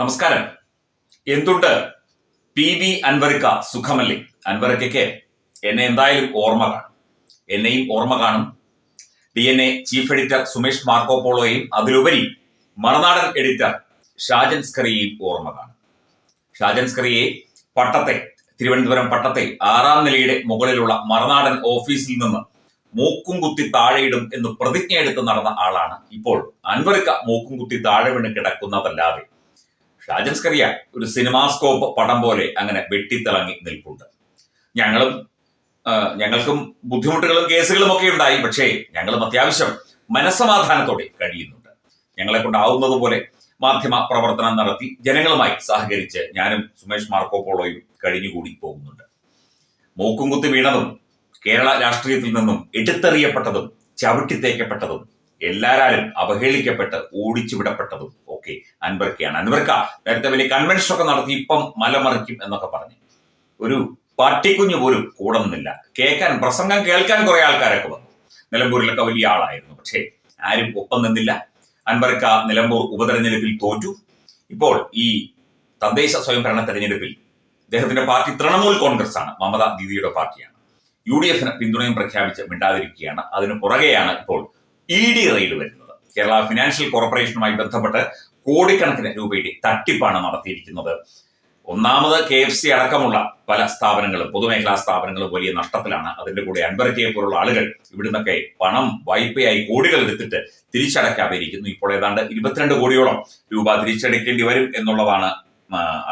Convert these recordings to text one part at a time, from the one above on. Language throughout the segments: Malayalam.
നമസ്കാരം. എന്തുണ്ട്? പി വി അൻവറിക്ക സുഖമല്ലേ? അൻവറിക്കയ്ക്ക് എന്നെ എന്തായാലും ഓർമ്മ കാണും. എന്നെയും ഓർമ്മ കാണും. D N A chief editor Sumesh മാർക്കോപോളോയും അതിലുപരി മറുനാടൻ എഡിറ്റർ ഷാജൻ സ്കറിയെയും ഓർമ്മ കാണും. ഷാജൻ സ്കറിയെ പട്ടത്തെ തിരുവനന്തപുരം പട്ടത്തെ ആറാം നിലയുടെ മുകളിലുള്ള മറുനാടൻ ഓഫീസിൽ നിന്ന് മൂക്കും കുത്തി താഴെയിടും എന്ന് പ്രതിജ്ഞ എടുത്ത് നടന്ന ആളാണ് ഇപ്പോൾ അൻവറിക്ക മൂക്കും കുത്തി താഴെ വീണ് കിടക്കുന്നതല്ലാതെ. ഷാജൻ സ്കറിയ ഒരു സിനിമാസ്കോപ്പ് പടം പോലെ അങ്ങനെ വെട്ടിത്തിളങ്ങി നിൽപ്പുണ്ട്. ഞങ്ങളും ഞങ്ങൾക്കും ബുദ്ധിമുട്ടുകളും കേസുകളും ഒക്കെ ഉണ്ടായി പക്ഷേ ഞങ്ങളും അത്യാവശ്യം മനസ്സമാധാനത്തോടെ കഴിയുന്നുണ്ട്. ഞങ്ങളെ കൊണ്ടാവുന്നത് പോലെ മാധ്യമ പ്രവർത്തനം നടത്തി ജനങ്ങളുമായി സഹകരിച്ച് ഞാനും സുമേഷ് മാർക്കോപോളോയും കഴിഞ്ഞുകൂടി പോകുന്നുണ്ട്. മൂക്കും കുത്തി വീണതും കേരള രാഷ്ട്രീയത്തിൽ നിന്നും എടുത്തെറിയപ്പെട്ടതും ചവിട്ടിത്തേക്കപ്പെട്ടതും എല്ലാരാലും അവഹേളിക്കപ്പെട്ട് ഓടിച്ചു ഒക്കെ അൻവർക്കയാണ് അൻവർക്ക നേരത്തെ വലിയ കൺവെൻഷൻ ഒക്കെ നടത്തി ഇപ്പം മലമറിക്കും എന്നൊക്കെ പറഞ്ഞു. ഒരു പട്ടിക്കുഞ്ഞ് പോലും കൂടുന്നില്ല കേൾക്കാൻ പ്രസംഗം കേൾക്കാൻ കുറെ ആൾക്കാരൊക്കെ വന്നു. നിലമ്പൂരിലൊക്കെ വലിയ ആളായിരുന്നു. പക്ഷേ ആരും ഒപ്പം നിന്നില്ല. അൻവർക്ക നിലമ്പൂർ ഉപതെരഞ്ഞെടുപ്പിൽ തോറ്റു. ഇപ്പോൾ ഈ തദ്ദേശ സ്വയംഭരണ തെരഞ്ഞെടുപ്പിൽ അദ്ദേഹത്തിന്റെ പാർട്ടി തൃണമൂൽ കോൺഗ്രസ് ആണ് മമത ദീദിയുടെ പാർട്ടിയാണ്. യു ഡി എഫിന് പിന്തുണയും പ്രഖ്യാപിച്ച് മിണ്ടാതിരിക്കുകയാണ്. അതിന് പുറകെയാണ് ഇപ്പോൾ ഇ ഡി റെയ്ഡ് വരുന്നത്. കേരള ഫിനാൻഷ്യൽ കോർപ്പറേഷനുമായി ബന്ധപ്പെട്ട് കോടിക്കണക്കിന് രൂപയുടെ തട്ടിപ്പാണ് നടത്തിയിരിക്കുന്നത്. ഒന്നാമത് കെ എഫ് സി അടക്കമുള്ള പല സ്ഥാപനങ്ങളും പൊതുമേഖലാ സ്ഥാപനങ്ങളും വലിയ നഷ്ടത്തിലാണ്. അതിന്റെ കൂടെ അൻപരക്കയെ പോലുള്ള ആളുകൾ ഇവിടുന്നൊക്കെ പണം വായ്പയായി കോടികൾ എടുത്തിട്ട് തിരിച്ചടയ്ക്കാതെ ഇരിക്കുന്നു ഇപ്പോൾ ഏതാണ്ട് ഇരുപത്തിരണ്ട് കോടിയോളം രൂപ തിരിച്ചടയ്ക്കേണ്ടി വരും എന്നുള്ളതാണ്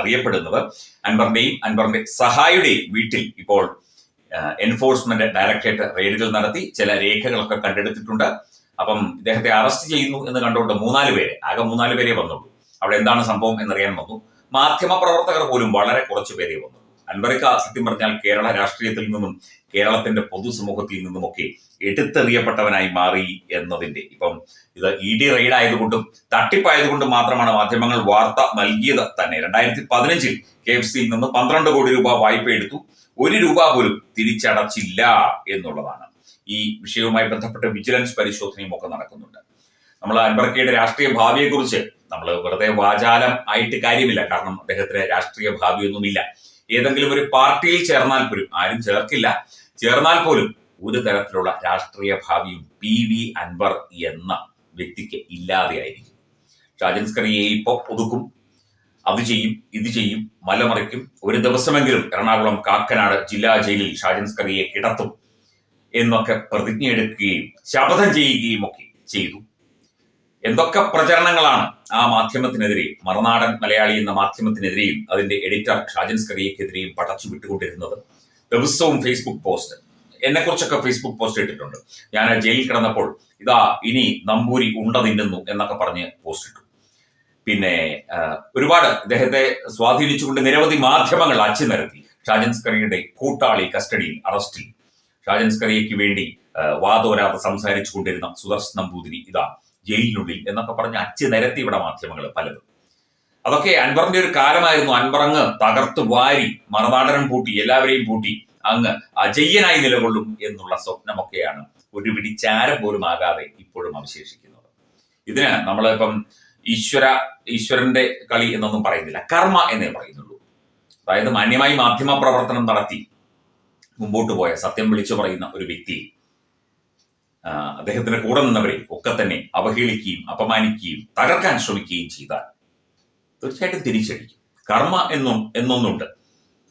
അറിയപ്പെടുന്നത്. അൻബറിന്റെയും അൻബറിന്റെ സഹായിയുടെയും വീട്ടിൽ ഇപ്പോൾ എൻഫോഴ്സ്മെന്റ് ഡയറക്ടറേറ്റ് റെയ്ഡുകൾ നടത്തി. ചില രേഖകളൊക്കെ കണ്ടെടുത്തിട്ടുണ്ട്. അപ്പം ഇദ്ദേഹത്തെ അറസ്റ്റ് ചെയ്യുന്നു എന്ന് കണ്ടുകൊണ്ട് മൂന്നാൽ പേര് ആകെ മൂന്നാൽ പേരെ വന്നുള്ളൂ. അവിടെ എന്താണ് സംഭവം എന്നറിയാൻ വന്നു. മാധ്യമ പ്രവർത്തകർ പോലും വളരെ കുറച്ച് പേരെ വന്നു. അൻവറിക്ക സത്യം പറഞ്ഞാൽ കേരള രാഷ്ട്രീയത്തിൽ നിന്നും കേരളത്തിന്റെ പൊതുസമൂഹത്തിൽ നിന്നുമൊക്കെ എടുത്തെറിയപ്പെട്ടവനായി മാറി എന്നതിന്റെ ഇപ്പം ഇത് ഇ ഡി റെയ്ഡ് ആയതുകൊണ്ടും തട്ടിപ്പായതുകൊണ്ടും മാത്രമാണ് മാധ്യമങ്ങൾ വാർത്ത നൽകിയത് തന്നെ. രണ്ടായിരത്തി പതിനഞ്ചിൽ കെ എഫ് സിയിൽ നിന്ന് പന്ത്രണ്ട് കോടി രൂപ വായ്പ എടുത്തു ഒരു രൂപ പോലും തിരിച്ചടച്ചില്ല എന്നുള്ളതാണ്. ഈ വിഷയവുമായി ബന്ധപ്പെട്ട് വിജിലൻസ് പരിശോധനയും ഒക്കെ നടക്കുന്നുണ്ട്. നമ്മൾ അൻബർക്കയുടെ രാഷ്ട്രീയ ഭാവിയെക്കുറിച്ച് നമ്മൾ വെറുതെ വാചാലം ആയിട്ട് കാര്യമില്ല. കാരണം അദ്ദേഹത്തിന് രാഷ്ട്രീയ ഭാവിയൊന്നുമില്ല. ഏതെങ്കിലും ഒരു പാർട്ടിയിൽ ചേർന്നാൽ പോലും ആരും ചേർക്കില്ല. ചേർന്നാൽ പോലും ഒരു തരത്തിലുള്ള രാഷ്ട്രീയ ഭാവിയും പി വി അൻവർ എന്ന വ്യക്തിക്ക് ഇല്ലാതെയായിരിക്കും ഷാജൻ സ്കറിയെ ഇപ്പൊ ഒതുക്കും അത് ചെയ്യും ഇത് ചെയ്യും മലമറിക്കും. ഒരു ദിവസമെങ്കിലും എറണാകുളം കാക്കനാട് ജില്ലാ ജയിലിൽ ഷാജൻ സ്കറിയെ കിടത്തും. എന്നൊക്കെ പ്രതിജ്ഞ എടുക്കുകയും ശപഥം ചെയ്യുകയും ഒക്കെ ചെയ്തു. എന്തൊക്കെ പ്രചരണങ്ങളാണ് ആ മാധ്യമത്തിനെതിരെ മറുനാടൻ മലയാളി എന്ന മാധ്യമത്തിനെതിരെയും അതിന്റെ എഡിറ്റർ ഷാജൻ സ്കറിയക്കെതിരെയും പടച്ചു വിട്ടുകൊണ്ടിരുന്നത് ദിവസവും ഫേസ്ബുക്ക് പോസ്റ്റ് എന്നെ കുറിച്ചൊക്കെ ഫേസ്ബുക്ക് പോസ്റ്റ് ഇട്ടിട്ടുണ്ട്. ഞാൻ ജയിലിൽ കിടന്നപ്പോൾ ഇതാ ഇനി നമ്പൂരി ഉണ്ട തിന്നുന്നു എന്നൊക്കെ പറഞ്ഞ് പോസ്റ്റ് ഇട്ടു. പിന്നെ ഒരുപാട് ഇദ്ദേഹത്തെ സ്വാധീനിച്ചുകൊണ്ട് നിരവധി മാധ്യമങ്ങൾ അച്ചു നിരത്തി ഷാജൻ സ്കറിയുടെ കൂട്ടാളി കസ്റ്റഡിയിൽ അറസ്റ്റിൽ. ഷാജൻ സ്കറിയയ്ക്ക് വേണ്ടി വാദോരാതെ സംസാരിച്ചു കൊണ്ടിരുന്ന സുദർശൻ നമ്പൂതിരി ഇതാ ജയിലിനുള്ളിൽ എന്നൊക്കെ പറഞ്ഞ് അച്ച് നിരത്തി ഇവിടെ മാധ്യമങ്ങൾ പലതും. അതൊക്കെ അൻവറിന്റെ ഒരു കാലമായിരുന്നു. അൻവറങ്ങ് തകർത്ത് വാരി മറുനാടനം പൂട്ടി എല്ലാവരെയും പൂട്ടി അങ്ങ് അജയ്യനായി നിലകൊള്ളും എന്നുള്ള സ്വപ്നമൊക്കെയാണ് ഒരു പിടി ചാരം പോലും ആകാതെ ഇപ്പോഴും അവശേഷിക്കുന്നത്. ഇതിന് നമ്മളിപ്പം ഈശ്വര ഈശ്വരന്റെ കളി എന്നൊന്നും പറയുന്നില്ല. കർമ്മ എന്നേ പറയുന്നുള്ളൂ. അതായത് മാന്യമായി മാധ്യമ പ്രവർത്തനം നടത്തി മുമ്പോട്ട് പോയ സത്യം വിളിച്ചു പറയുന്ന ഒരു വ്യക്തി അദ്ദേഹത്തിന്റെ കൂടെ നിന്നവരെ ഒക്കെ തന്നെ അവഹേളിക്കുകയും അപമാനിക്കുകയും തകർക്കാൻ ശ്രമിക്കുകയും ചെയ്താൽ തീർച്ചയായിട്ടും തിരിച്ചടിക്കും. കർമ്മ എന്നും എന്നൊന്നുണ്ട്.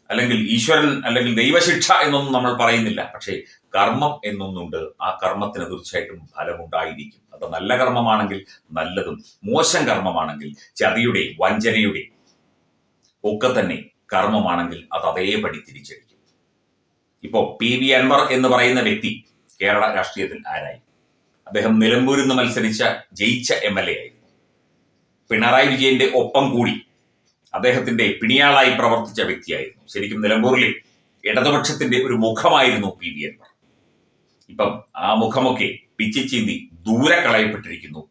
അല്ലെങ്കിൽ ഈശ്വരൻ അല്ലെങ്കിൽ ദൈവശിക്ഷ എന്നൊന്നും നമ്മൾ പറയുന്നില്ല. പക്ഷേ കർമ്മം എന്നൊന്നുണ്ട്. ആ കർമ്മത്തിന് തീർച്ചയായിട്ടും ഫലമുണ്ടായിരിക്കും. അത് നല്ല കർമ്മമാണെങ്കിൽ നല്ലതും മോശം കർമ്മമാണെങ്കിൽ ചതിയുടെ വഞ്ചനയുടെ ഒക്കെ തന്നെ കർമ്മമാണെങ്കിൽ അത് അതേപടി തിരിച്ചടിക്കും. ഇപ്പോ പി വി അൻവർ എന്ന് പറയുന്ന വ്യക്തി കേരള രാഷ്ട്രീയത്തിൽ ആരായി? അദ്ദേഹം നിലമ്പൂരിൽ നിന്ന് മത്സരിച്ച ജയിച്ച എം എൽ എ ആയിരുന്നു. പിണറായി വിജയന്റെ ഒപ്പം കൂടി അദ്ദേഹത്തിന്റെ പിണിയാളായി പ്രവർത്തിച്ച വ്യക്തിയായിരുന്നു. ശരിക്കും നിലമ്പൂരിലെ ഇടതുപക്ഷത്തിന്റെ ഒരു മുഖമായിരുന്നു പി വി അൻവർ. ഇപ്പം ആ മുഖമൊക്കെ പിച്ചിച്ചീന്തി ദൂരെ കളയപ്പെട്ടിരിക്കുന്നു.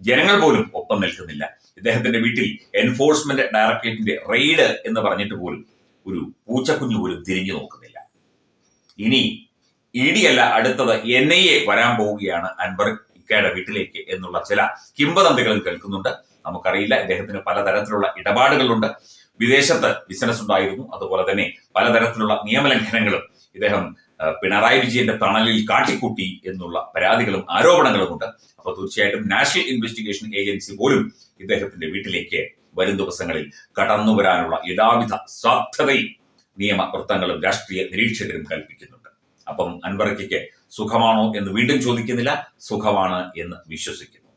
ജനങ്ങൾ പോലും ഒപ്പം നിൽക്കുന്നില്ല. ഇദ്ദേഹത്തിന്റെ വീട്ടിൽ എൻഫോഴ്സ്മെന്റ് ഡയറക്ടറേറ്റിന്റെ റെയ്ഡ് എന്ന് പറഞ്ഞിട്ട് പോലും ഒരു പൂച്ചക്കുഞ്ഞു പോലും തിരിഞ്ഞു നോക്കുന്നില്ല. ഇനി ഇ ഡി അല്ല അടുത്തത് എൻ ഐ എ വരാൻ പോവുകയാണ് അൻവർ ഇക്കയുടെ വീട്ടിലേക്ക് എന്നുള്ള ചില കിംബദന്തികളും കേൾക്കുന്നുണ്ട്. നമുക്കറിയില്ല ഇദ്ദേഹത്തിന് പലതരത്തിലുള്ള ഇടപാടുകളുണ്ട്. വിദേശത്ത് ബിസിനസ് ഉണ്ടായിരുന്നു. അതുപോലെ തന്നെ പലതരത്തിലുള്ള നിയമലംഘനങ്ങളും ഇദ്ദേഹം പിണറായി വിജയന്റെ തണലിൽ കാട്ടിക്കൂട്ടി എന്നുള്ള പരാതികളും ആരോപണങ്ങളും ഉണ്ട് അപ്പോൾ തീർച്ചയായിട്ടും നാഷണൽ ഇൻവെസ്റ്റിഗേഷൻ ഏജൻസി പോലും ഇദ്ദേഹത്തിന്റെ വീട്ടിലേക്ക് വരും ദിവസങ്ങളിൽ കടന്നു വരാനുള്ള എല്ലാവിധ സാധ്യതയും നിയമവൃത്തങ്ങളും രാഷ്ട്രീയ നിരീക്ഷകരും കൽപ്പിക്കുന്നുണ്ട്. അപ്പം അൻവർക്കയ്ക്ക് സുഖമാണോ എന്ന് വീണ്ടും ചോദിക്കുന്നില്ല. സുഖമാണ് എന്ന് വിശ്വസിക്കുന്നു.